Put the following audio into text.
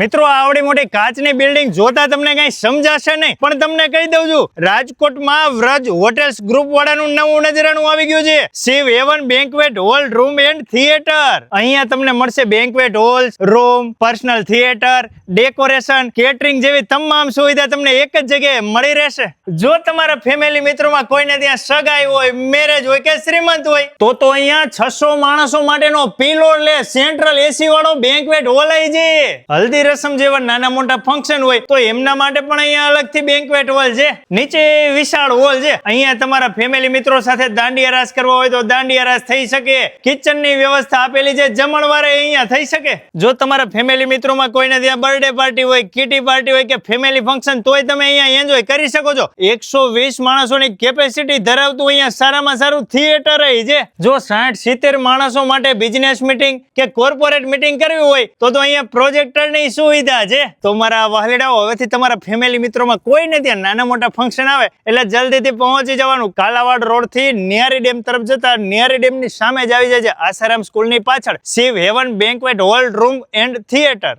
મિત્રો આવડી મોટી કાચની બિલ્ડિંગ જોતા તમને કઈ સમજાશે નહીં, પણ તમને કહી દઉં છું, રાજકોટમાં વ્રજ હોટેલ્સ ગ્રુપ વાળાનું નવું નજરાણું આવી ગયું છે. Shiv heaven banquet hall room and theatre અહીંયા તમને મળશે banquet hall room personal theatre decoration catering જેવી તમામ સુવિધા તમને એક જ જગ્યાએ મળી રહેશે. જો તમારા ફેમિલી મિત્રોમાં કોઈને ત્યાં સગાઈ હોય મેરેજ હોય કે શ્રીમંત હોય, તો તો અહીંયા છસો માણસો માટેનો પીલો લે સેન્ટ્રલ એસી વાળો બેન્કવેટ હોલ આવી છે. હલ્દી રસમ જેવા નાના મોટા ફંક્શન હોય, તો એમના માટે પણ અહીંયા અલગથી બેન્કવેટ હોલ છે. નીચે વિશાળ હોલ છે. અહીંયા તમારા ફેમિલી મિત્રો સાથે દાંડિયા રાસ કરવા હોય તો દાંડિયા રાસ થઈ શકે. કિચનની વ્યવસ્થા આપેલી છે. જમણવારે અહીંયા થઈ શકે. જો તમારા ફેમિલી મિત્રોમાં કોઈને ત્યાં બર્થડે પાર્ટી હોય કિટી પાર્ટી હોય કે ફેમિલી ફંક્શન તોય તમે અહીંયા એન્જોય કરી શકો છો. એકસો વીસ માણસોની કેપેસિટી ધરાવતું અહીંયા સારામાં સારું થિયેટર છે. જો સાઠ, સિત્તેર માણસો માટે બિઝનેસ મીટિંગ કે કોર્પોરેટ મીટિંગ કરવી હોય, તો તો અહીંયા પ્રોજેક્ટરની સુવિધા છે. તો મારા હવેથી તમારા ફેમિલી મિત્રોમાં કોઈને ત્યાં નાના મોટા ફંક્શન આવે, એટલે જલ્દીથી પહોંચી જવાનું. કાલાવાડ રોડથી નિયારી ડેમ તરફ જતા નિયારી ડેમની સામે જ આવી જાય છે આસારામ સ્કૂલની પાછળ. Shiv heaven banquet hall room and theatre